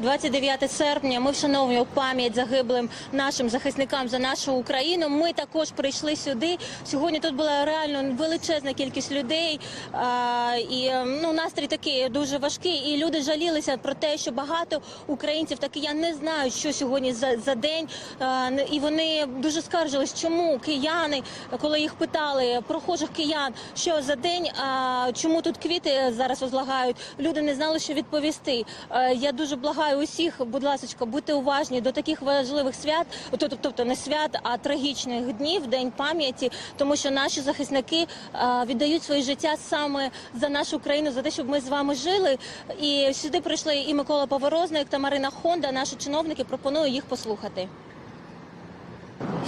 29 серпня ми вшановуємо пам'ять загиблим нашим захисникам за нашу Україну. Ми також прийшли сюди. Сьогодні тут була реально величезна кількість людей, а, і ну настрій такий дуже важкий. І люди жалілися про те, що багато українців та киян не знають, що сьогодні за, за день. А, і вони дуже скаржились, чому кияни, коли їх питали прохожих киян, що за день, а чому тут квіти зараз возлагають, люди не знали, що відповісти. Е, Я дуже благаю усіх, будь ласка, будьте уважні до таких важливих свят, тобто, тобто не свят, а трагічних днів, день пам'яті, тому що наші захисники е, віддають своє життя саме за нашу країну, за те, щоб ми з вами жили. І сюди прийшли і Микола Поворозник та Марина Хонда. Наші чиновники пропоную їх послухати.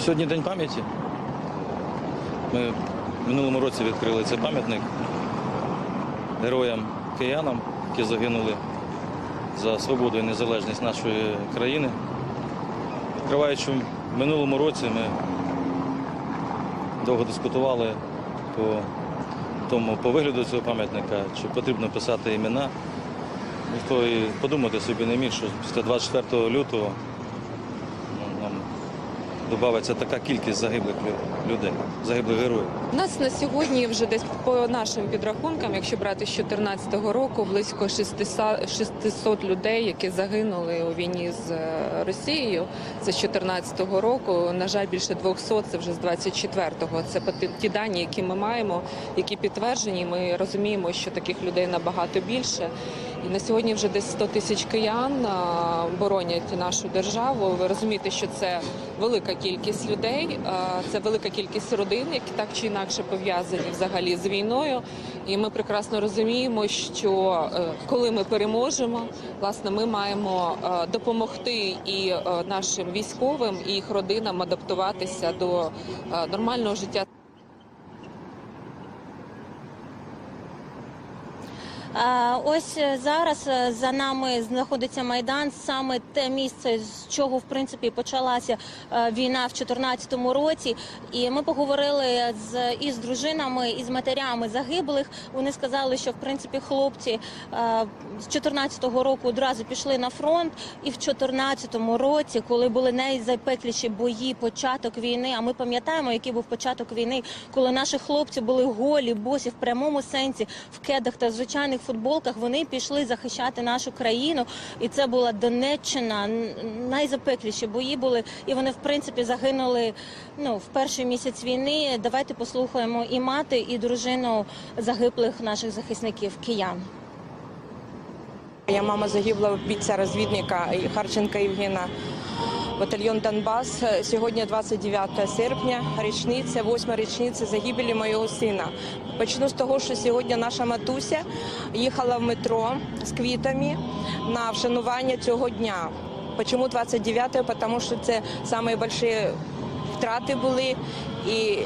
Сьогодні день пам'яті. Ми в минулому році відкрили цей пам'ятник героям киянам, які загинули за свободу і незалежність нашої країни. Відкриваючи в минулому році, ми довго дискутували по тому по вигляду цього пам'ятника, чи потрібно писати імена. Ніхто і подумати собі не міг, що після 24 лютого додається така кількість загиблих людей, загиблих героїв. У нас на сьогодні вже десь по нашим підрахункам, якщо брати з 2014 року, близько 600, 600 людей, які загинули у війні з е, Росією. Це з 2014 року. На жаль, більше 200 – це вже з 24-го. Це ті дані, які ми маємо, які підтверджені. Ми розуміємо, що таких людей набагато більше. На сьогодні вже десь 100 тисяч киян боронять нашу державу. Ви розумієте, що це велика кількість людей, це велика кількість родин, які так чи інакше пов'язані взагалі з війною. І ми прекрасно розуміємо, що е, коли ми переможемо, власне, ми маємо е, допомогти і е, нашим військовим, і їх родинам адаптуватися до нормального життя. Ось е, зараз е, за нами знаходиться майдан, саме те місце, з чого в принципі почалася е, війна в 2014 році. І ми поговорили з із дружинами, і з матерями загиблих. Вони сказали, що в принципі хлопці з 2014 року одразу пішли на фронт, і в 2014 році, коли були найзапекліші бої, початок війни. А ми пам'ятаємо, який був початок війни, коли наші хлопці були голі, босі в прямому сенсі в кедах та звичайних футболках. Вони пішли захищати нашу країну, і це була Донеччина. Найзапекліші бої були, і вони в принципі загинули ну в перший місяць війни. Давайте послухаємо і мати, і дружину загиблих наших захисників киян. Я мама загиблого бійця-розвідника Харченка Євгена. Батальйон Донбас. Сьогодні 29 серпня, річниця, восьма річниця загибелі моєго сина. Почну з того, що сьогодні наша матуся їхала в метро з квітами на вшанування цього дня. Чому 29-го? Тому що це найбільші втрати були і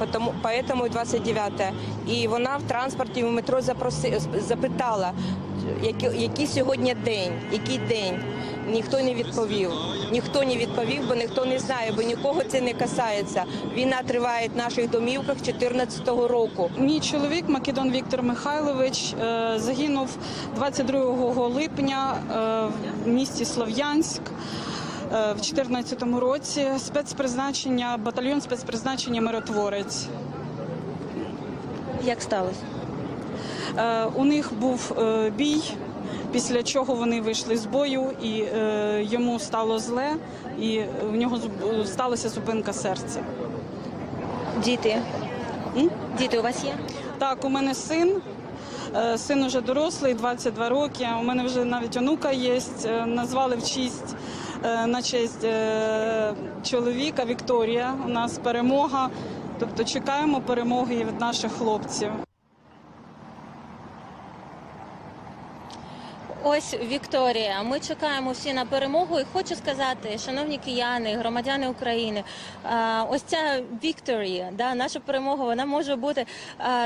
Потому, поэтому і 29 І вона в транспорті в метро запроси, запитала, який, який сьогодні день, який день. Ніхто не відповів. Ніхто не відповів, бо ніхто не знає, бо нікого це не касається. Війна триває в наших домівках 2014 року. Мій чоловік Македон Віктор Михайлович е, загинув 22 липня е, в місті Слов'янськ. Е, В 2014 році спецпризначення, батальйон спецпризначення миротворець. Як сталося? Е, У них був е, бій, після чого вони вийшли з бою, і йому стало зле, і в нього сталася зупинка серця. Діти? М? Діти у вас є? Так, у мене син. Син уже дорослий, 22 роки. У мене вже навіть онука є. Назвали в честь на честь е, чоловіка Вікторія. У нас перемога. Тобто чекаємо перемоги від наших хлопців. Ось Вікторія. Ми чекаємо всі на перемогу. І хочу сказати, шановні кияни, громадяни України, ось ця Вікторія, да, наша перемога, вона може бути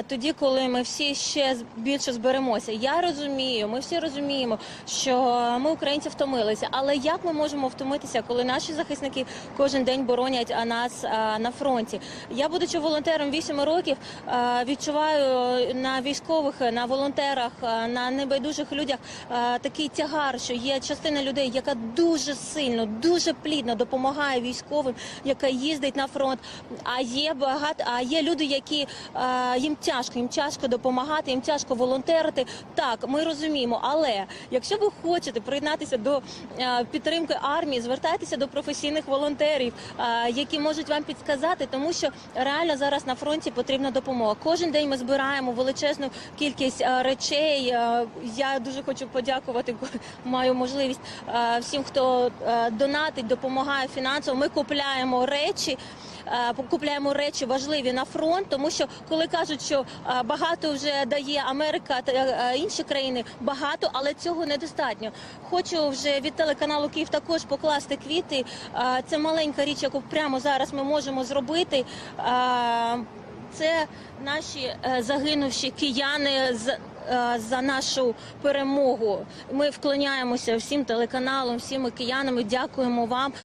тоді, коли ми всі ще більше зберемося. Я розумію, ми всі розуміємо, що ми українці втомилися. Але як ми можемо втомитися, коли наші захисники кожен день боронять нас на фронті? Я, будучи волонтером 8 років, відчуваю на військових, на волонтерах, на небайдужих людях. Такий тягар, що є частина людей, яка дуже сильно, дуже плідно допомагає військовим, яка їздить на фронт. А є багато, а є люди, які е, їм тяжко, їм тяжко допомагати, їм тяжко волонтерити. Так, ми розуміємо, але якщо ви хочете приєднатися до е, підтримки армії, звертайтеся до професійних волонтерів, е, які можуть вам підсказати, тому що реально зараз на фронті потрібна допомога. Кожен день ми збираємо величезну кількість е, речей. Е, Я дуже хочу подякувати, маю можливість е, всім, хто е, донатить, допомагає фінансово. Ми купляємо речі. е, Купляємо речі важливі на фронт, тому що коли кажуть, що багато вже дає Америка та інші країни, багато, але цього недостатньо. Хочу вже від телеканалу Київ також покласти квіти. Це маленька річ, яку прямо зараз ми можемо зробити. Це наші загинувші кияни з. Е, За нашу перемогу ми вклоняємося всім телеканалам, всім киянам. і Дякуємо вам.